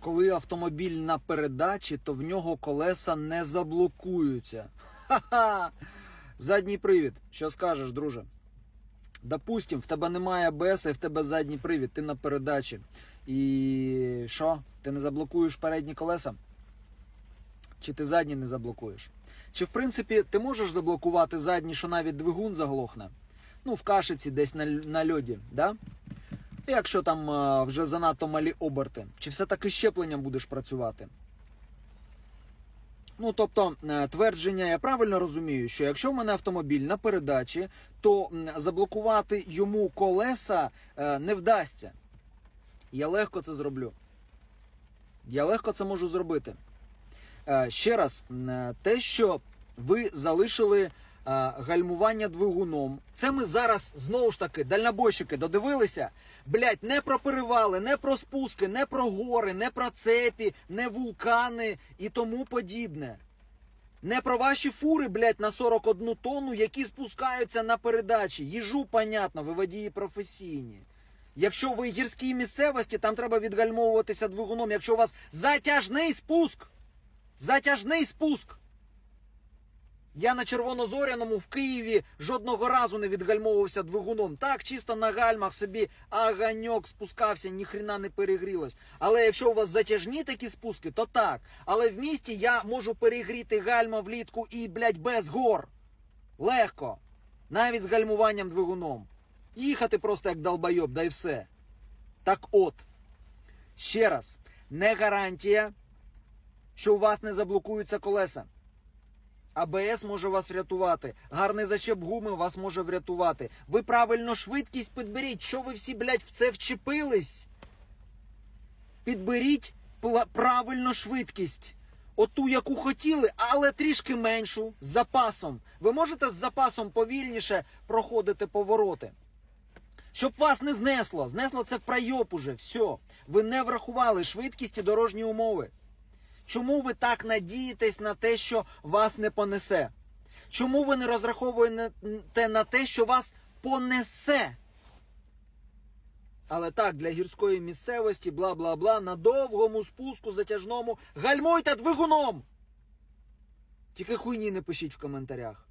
Коли автомобіль на передачі, то в нього колеса не заблокуються. Ха-ха! Задній привід. Що скажеш, друже? Допустим, в тебе немає АБС, і в тебе задній привід, ти на передачі. І що? Ти не заблокуєш передні колеса? Чи ти задні не заблокуєш? Чи в принципі ти можеш заблокувати задні, що навіть двигун заглохне? Ну, в кашиці десь на, на льоді, да? Якщо там е, вже занадто малі оберти, чи все-таки щепленням будеш працювати? Ну, тобто, е, твердження, я правильно розумію, що якщо в мене автомобіль на передачі, то заблокувати йому колеса е, не вдасться. Я легко це зроблю. Я легко це можу зробити. Ще раз, те, що ви залишили гальмування двигуном, це ми зараз знову ж таки дальнобойщики додивилися. Блять, не про перевали, не про спуски, не про гори, не про цепі, не вулкани і тому подібне. Не про ваші фури, блять, на 41 тонну, які спускаються на передачі. Їжу, понятно, ви водії професійні. Якщо ви гірській місцевості, там треба відгальмовуватися двигуном. Якщо у вас затяжний спуск, затяжний спуск. Я на Червонозоряному в Києві жодного разу не відгальмовувався двигуном. Так, чисто на гальмах собі аганьок спускався, ніхрена не перегрілось. Але якщо у вас затяжні такі спуски, то так. Але в місті я можу перегріти гальма влітку і, блядь, без гор. Легко. Навіть з гальмуванням двигуном. Їхати просто як долбойоб, да й все. Так от, ще раз, не гарантія, що у вас не заблокуються колеса. АБС може вас врятувати. Гарний защеп гуми вас може врятувати. Ви правильно швидкість підберіть. Що ви всі, блядь, в це вчепились? Підберіть правильно швидкість. Оту, яку хотіли, але трішки меншу, з запасом. Ви можете з запасом повільніше проходити повороти. Щоб вас не знесло. Знесло це в пройоб уже. Все. Ви не врахували швидкість і дорожні умови. Чому ви так надієтесь на те, що вас не понесе? Чому ви не розраховуєте на те, що вас понесе? Але так, для гірської місцевості, бла бла бла, на довгому спуску затяжному гальмуйте двигуном! Тільки хуйні не пишіть в коментарях.